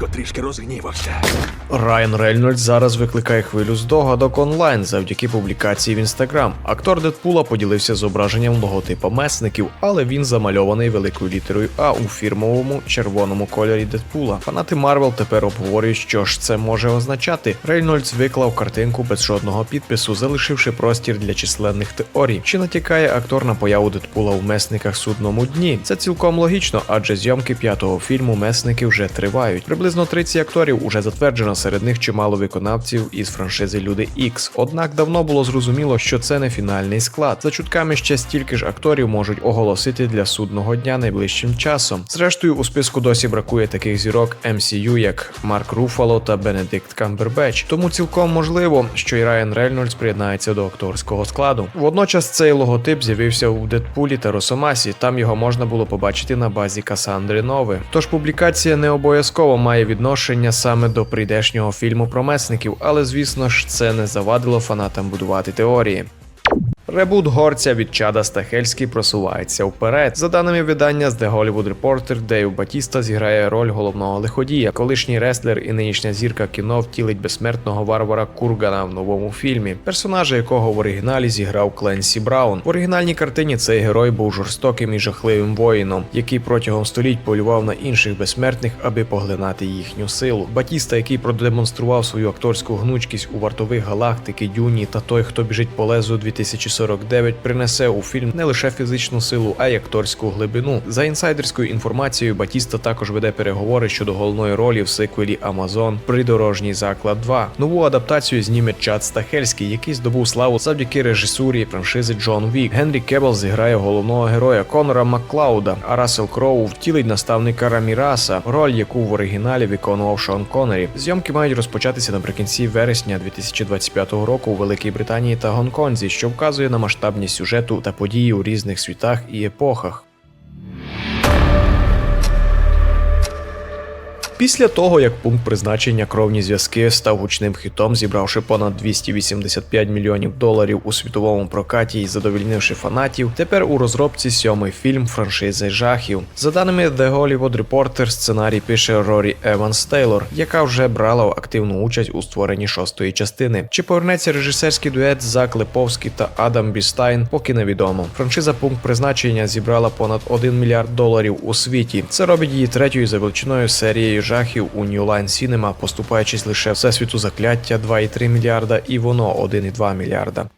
батько трішки розгнівався. Райан Рейнольдс зараз викликає хвилю здогадок онлайн завдяки публікації в інстаграм. Актор Дедпула поділився зображенням логотипа месників, але він замальований великою літерою А у фірмовому червоному кольорі Дедпула. Фанати Марвел тепер обговорюють, що ж це може означати. Рейнольдс виклав картинку без жодного підпису, залишивши простір для численних теорій. Чи натякає актор на появу Дедпула у месниках судному дні? Це цілком логічно, адже зйомки п'ятого фільму месники вже тривають. Приблизно 30 акторів уже затверджено, серед них чимало виконавців із франшизи Люди Ікс. Однак давно було зрозуміло, що це не фінальний склад. За чутками ще стільки ж акторів можуть оголосити для судного дня найближчим часом. Зрештою, у списку досі бракує таких зірок MCU, як Марк Руфало та Бенедикт Камбербеч. Тому цілком можливо, що і Райан Рейнольдс приєднається до акторського складу. Водночас цей логотип з'явився у Дедпулі та Росомасі. Там його можна було побачити на базі Касандри Нови. Тож публікація не обов'язково має відношення саме до прийдешнього фільму про месників, але звісно ж це не завадило фанатам будувати теорії. Ребут горця від Чада Стахельський просувається вперед. За даними видання з The Hollywood Reporter, Дейв Батіста зіграє роль головного лиходія. Колишній реслер і нинішня зірка кіно втілить безсмертного варвара Кургана в новому фільмі, персонажа якого в оригіналі зіграв Кленсі Браун. В оригінальній картині цей герой був жорстоким і жахливим воїном, який протягом століть полював на інших безсмертних, аби поглинати їхню силу. Батіста, який продемонстрував свою акторську гнучкість у вартових галактики, Дюні та той, хто біжить по лезу 2049, принесе у фільм не лише фізичну силу, а й акторську глибину. За інсайдерською інформацією, Батіста також веде переговори щодо головної ролі в сиквелі Амазон Придорожній заклад 2. Нову адаптацію зніме Чад Стахельський, який здобув славу завдяки режисурі франшизи Джон Вік. Генрі Кебл зіграє головного героя Конора Макклауда, а Рассел Кроу втілить наставника Раміраса, роль яку в оригіналі виконував Шон Коннері. Зйомки мають розпочатися наприкінці вересня 2025 року у Великій Британії та Гонконзі, що вказує на масштабність сюжету та події у різних світах і епохах. Після того, як пункт призначення кровні зв'язки став гучним хітом, зібравши понад 285 мільйонів доларів у світовому прокаті і задовільнивши фанатів, тепер у розробці сьомий фільм франшизи жахів. За даними The Hollywood Reporter, сценарій пише Рорі Еванс Тейлор, яка вже брала активну участь у створенні шостої частини. Чи повернеться режисерський дует Зак Леповський та Адам Бістайн, поки невідомо. Франшиза пункт призначення зібрала понад 1 мільярд доларів у світі. Це робить її третьою за величиною серією жахів у New Line Cinema, поступаючись лише всесвіту закляття 2,3 мільярда і воно 1,2 мільярда.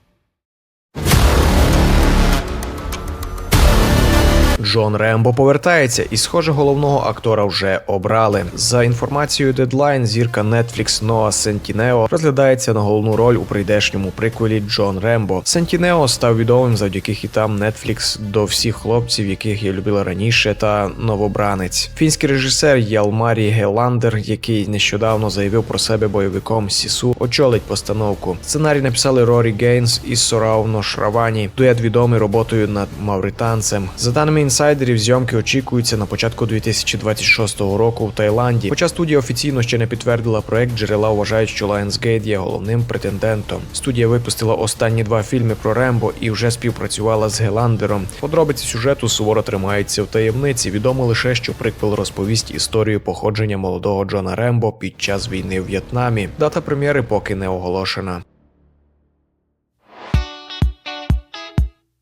Джон Рембо повертається, і, схоже, головного актора вже обрали. За інформацією Deadline, зірка Netflix Ноа Сентінео розглядається на головну роль у прийдешньому приквелі Джон Рембо. Сентінео став відомим завдяки хітам Netflix до всіх хлопців, яких я любила раніше, та новобранець. Фінський режисер Ялмарі Геландер, який нещодавно заявив про себе бойовиком Сісу, очолить постановку. Сценарій написали Рорі Гейнс і Соравно Шравані. Дует відомий роботою над мавританцем. За даними інсайдерів, зйомки очікуються на початку 2026 року в Таїланді. Хоча студія офіційно ще не підтвердила проект, джерела вважають, що Lionsgate є головним претендентом. Студія випустила останні два фільми про Рембо і вже співпрацювала з Геландером. Подробиці сюжету суворо тримаються в таємниці. Відомо лише, що приквел розповість історію походження молодого Джона Рембо під час війни в В'єтнамі. Дата прем'єри поки не оголошена.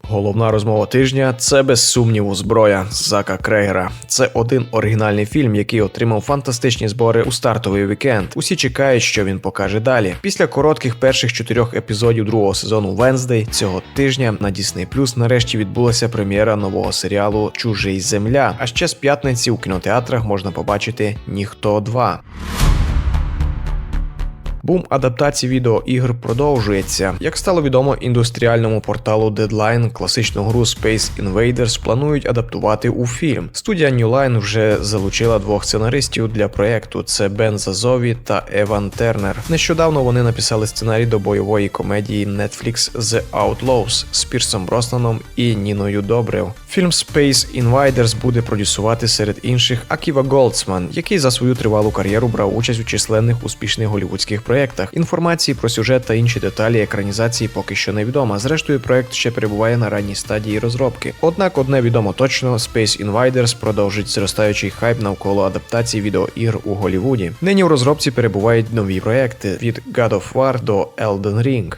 Головна розмова тижня це без сумніву зброя Зака Крейгера. Це один оригінальний фільм, який отримав фантастичні збори у стартовий вікенд. Усі чекають, що він покаже далі. Після коротких перших чотирьох епізодів другого сезону Венздей цього тижня на Disney Plus нарешті відбулася прем'єра нового серіалу Чужий Земля. А ще з п'ятниці у кінотеатрах можна побачити Ніхто 2. Бум адаптації відеоігр продовжується. Як стало відомо індустріальному порталу Deadline, класичну гру Space Invaders планують адаптувати у фільм. Студія New Line вже залучила двох сценаристів для проєкту: це Бен Зазові та Еван Тернер. Нещодавно вони написали сценарій до бойової комедії Netflix The Outlaws з Пірсом Броснаном і Ніною Добрев. Фільм Space Invaders буде продюсувати серед інших Аківа Голдсман, який за свою тривалу кар'єру брав участь у численних успішних голівудських проєктах проєктах. Інформації про сюжет та інші деталі екранізації поки що невідома. Зрештою, проєкт ще перебуває на ранній стадії розробки. Однак одне відомо точно: Space Invaders продовжить зростаючий хайп навколо адаптації відеоігр у Голлівуді. Нині в розробці перебувають нові проекти від God of War до Elden Ring.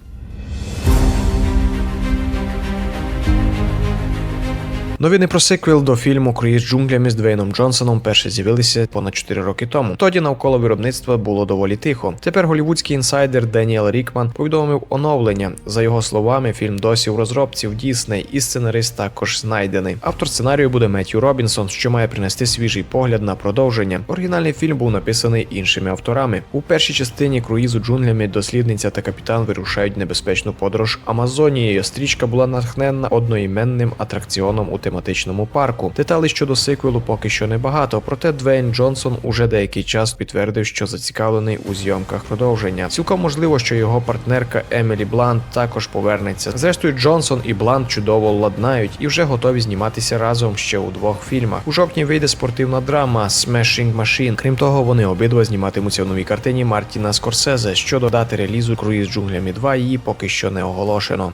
Новини про сиквел до фільму Круїз джунглями з Двейном Джонсоном перше з'явилися понад 4 роки тому. Тоді навколо виробництва було доволі тихо. Тепер голівудський інсайдер Деніел Рікман повідомив оновлення. За його словами, фільм досі у розробці в Дісней, і сценарист також знайдений. Автор сценарію буде Меттью Робінсон, що має принести свіжий погляд на продовження. Оригінальний фільм був написаний іншими авторами. У першій частині круїзу джунглями дослідниця та капітан вирушають небезпечну подорож Амазонією. Стрічка була натхненна одноіменним атракціоном у тематичному парку. Деталей щодо сиквелу поки що небагато, проте Двейн Джонсон уже деякий час підтвердив, що зацікавлений у зйомках продовження. Цілком можливо, що його партнерка Емілі Блант також повернеться. Зрештою, Джонсон і Блант чудово ладнають і вже готові зніматися разом ще у двох фільмах. У жовтні вийде спортивна драма Smashing Machine. Крім того, вони обидва зніматимуться в новій картині Мартіна Скорсезе. Щодо дати релізу Круїз джунглями 2 її поки що не оголошено.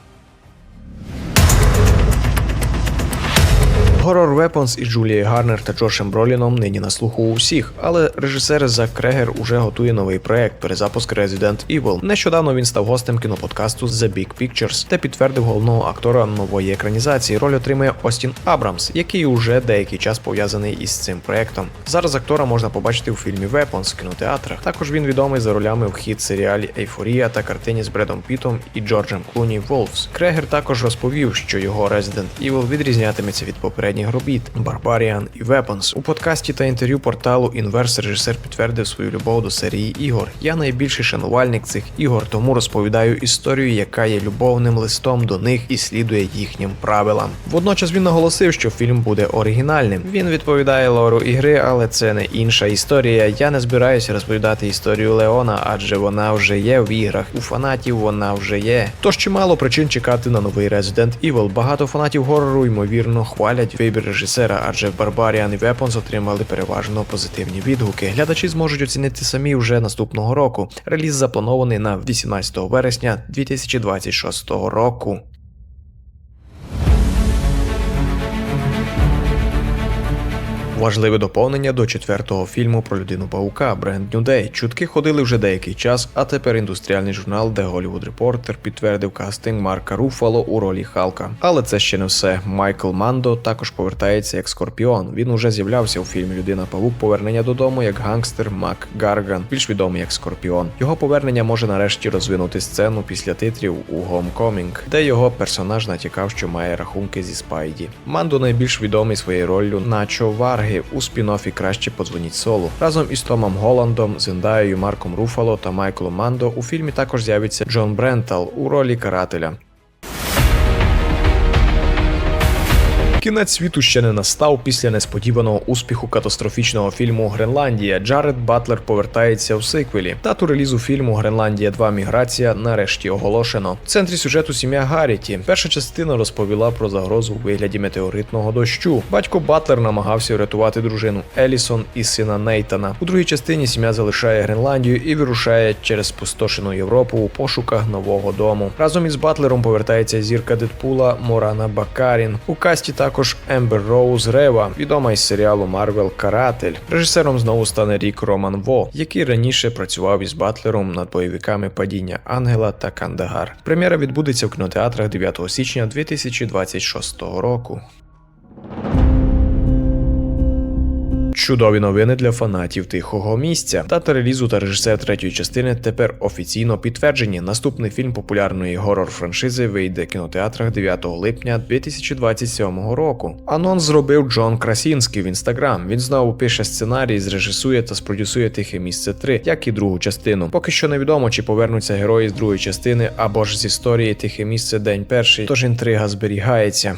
Horror Weapons із Джулією Гарнер та Джошем Броліном нині на слуху у всіх, але режисер Зак Крегер уже готує новий проект перезапуск Resident Evil. Нещодавно він став гостем кіноподкасту The Big Pictures та підтвердив головного актора нової екранізації. Роль отримує Остін Абрамс, який уже деякий час пов'язаний із цим проектом. Зараз актора можна побачити у фільмі Weapons в кінотеатрах. Також він відомий за ролями в хіт серіалі Ейфорія та картині з Бредом Пітом і Джорджем Клуні Волфс. Крегер також розповів, що його Resident Evil відрізнятиметься від попередніх робіт Barbarian і Weapons. У подкасті та інтерв'ю порталу Inverse режисер підтвердив свою любов до серії ігор. Я найбільший шанувальник цих ігор, тому розповідаю історію, яка є любовним листом до них і слідує їхнім правилам. Водночас він наголосив, що фільм буде оригінальним. Він відповідає лору ігри, але це не інша історія. Я не збираюся розповідати історію Леона, адже вона вже є в іграх. У фанатів вона вже є. Тож чимало причин чекати на новий Resident Evil. Багато фанатів горору ймовірно хвалять вибір режисера, адже Barbarian і Weapons отримали переважно позитивні відгуки. Глядачі зможуть оцінити самі вже наступного року. Реліз запланований на 18 вересня 2026 року. Важливе доповнення до четвертого фільму про людину паука Brand New Day. Чутки ходили вже деякий час, а тепер індустріальний журнал The Hollywood Reporter підтвердив кастинг Марка Руфало у ролі Халка. Але це ще не все. Майкл Мандо також повертається як Скорпіон. Він уже з'являвся у фільмі Людина Павук Повернення додому як гангстер Мак Гарган, більш відомий як Скорпіон. Його повернення може нарешті розвинути сцену після титрів у Homecoming, де його персонаж натякав, що має рахунки зі Спайді. Мандо найбільш відомий своєю роллю Начо Варги у спін-оффі краще подзвоніть солу. Разом із Томом Голландом, Зендаєю, Марком Руфало та Майклом Мандо у фільмі також з'явиться Джон Брентал у ролі карателя. Кінець світу ще не настав після несподіваного успіху катастрофічного фільму Гренландія. Джаред Батлер повертається в сиквелі. Дату релізу фільму Гренландія 2 Міграція нарешті оголошено. В центрі сюжету сім'я Гарріті. Перша частина розповіла про загрозу у вигляді метеоритного дощу. Батько Батлер намагався врятувати дружину Елісон і сина Нейтана. У другій частині сім'я залишає Гренландію і вирушає через спустошену Європу у пошуках нового дому. Разом із Батлером повертається зірка Дедпула Морана Бакарін. У касті також Ембер Роуз Рева, відома із серіалу Марвел Каратель. Режисером знову стане Рік Роман Во, який раніше працював із Батлером над бойовиками Падіння Ангела та Кандагар. Прем'єра відбудеться в кінотеатрах 9 січня 2026 року. Чудові новини для фанатів тихого місця. Дата релізу та режисер третьої частини тепер офіційно підтверджені. Наступний фільм популярної горор франшизи вийде в кінотеатрах 9 липня 2027 року. Анонс зробив Джон Красінський в інстаграм. Він знову пише сценарій, зрежисує та спродюсує тихе місце 3, як і другу частину. Поки що невідомо, чи повернуться герої з другої частини або ж з історії тихе місце день перший, тож інтрига зберігається.